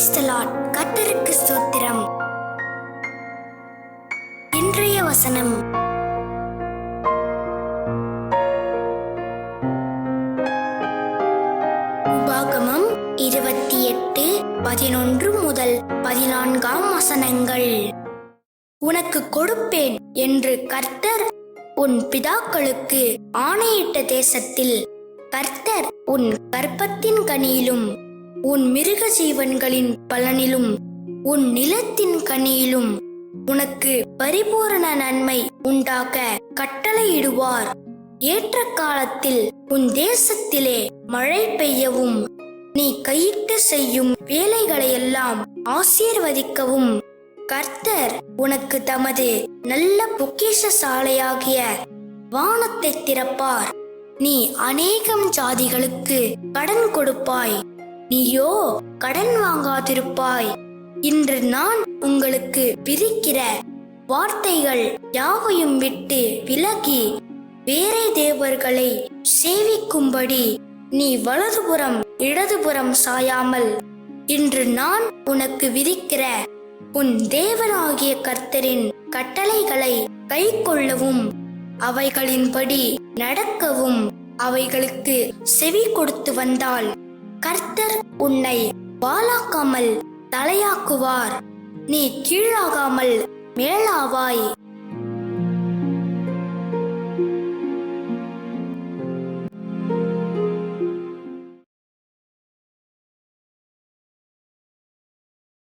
Praise ஸ்தோத்திரம். இன்றைய வசனம். உபாகமம் இருபத்தி எட்டு பதினொன்று முதல் பதினான்காம் வசனங்கள். உனக்கு கொடுப்பேன் என்று கர்த்தர் உன் பிதாக்களுக்கு ஆணையிட்ட தேசத்தில். கர்த்தர் உன் கற்பத்தின் கனியிலும் உன் மிருக ஜீவன்களின் பலனிலும் உன் நிலத்தின் கனியிலும் உனக்கு பரிபூரண நன்மை உண்டாக கட்டளையிடுவார். ஏற்ற காலத்தில் உன் தேசத்திலே மழை பெய்யவும் நீ கையிட்டு செய்யும் வேலைகளையெல்லாம் ஆசீர்வதிக்கவும். கர்த்தர் உனக்கு தமது நல்ல பொக்கிஷ சாலையாகிய வானத்தை திறப்பார். நீ அநேகம் ஜாதிகளுக்கு கடன் கொடுப்பாய். நீயோ கடன் வாங்காதிருப்பாய். இன்று நான் உங்களுக்கு விதிக்கிற வார்த்தைகள் யாவையும் விட்டு விலகி வேறே தேவர்களை சேவிக்கும்படி நீ வலதுபுறம் இடதுபுறம் சாயாமல் இன்று நான் உனக்கு விதிக்கிற உன் தேவனாகிய கர்த்தரின் கட்டளைகளை கைக்கொள்ளவும் அவைகளின்படி நடக்கவும் அவைகளுக்கு செவி கொடுத்து வந்தாள் கர்த்தர் உன்னை வாளாக்காமல் தலையாக்குவார். நீ கீழாகாமல் மேலாவாய்.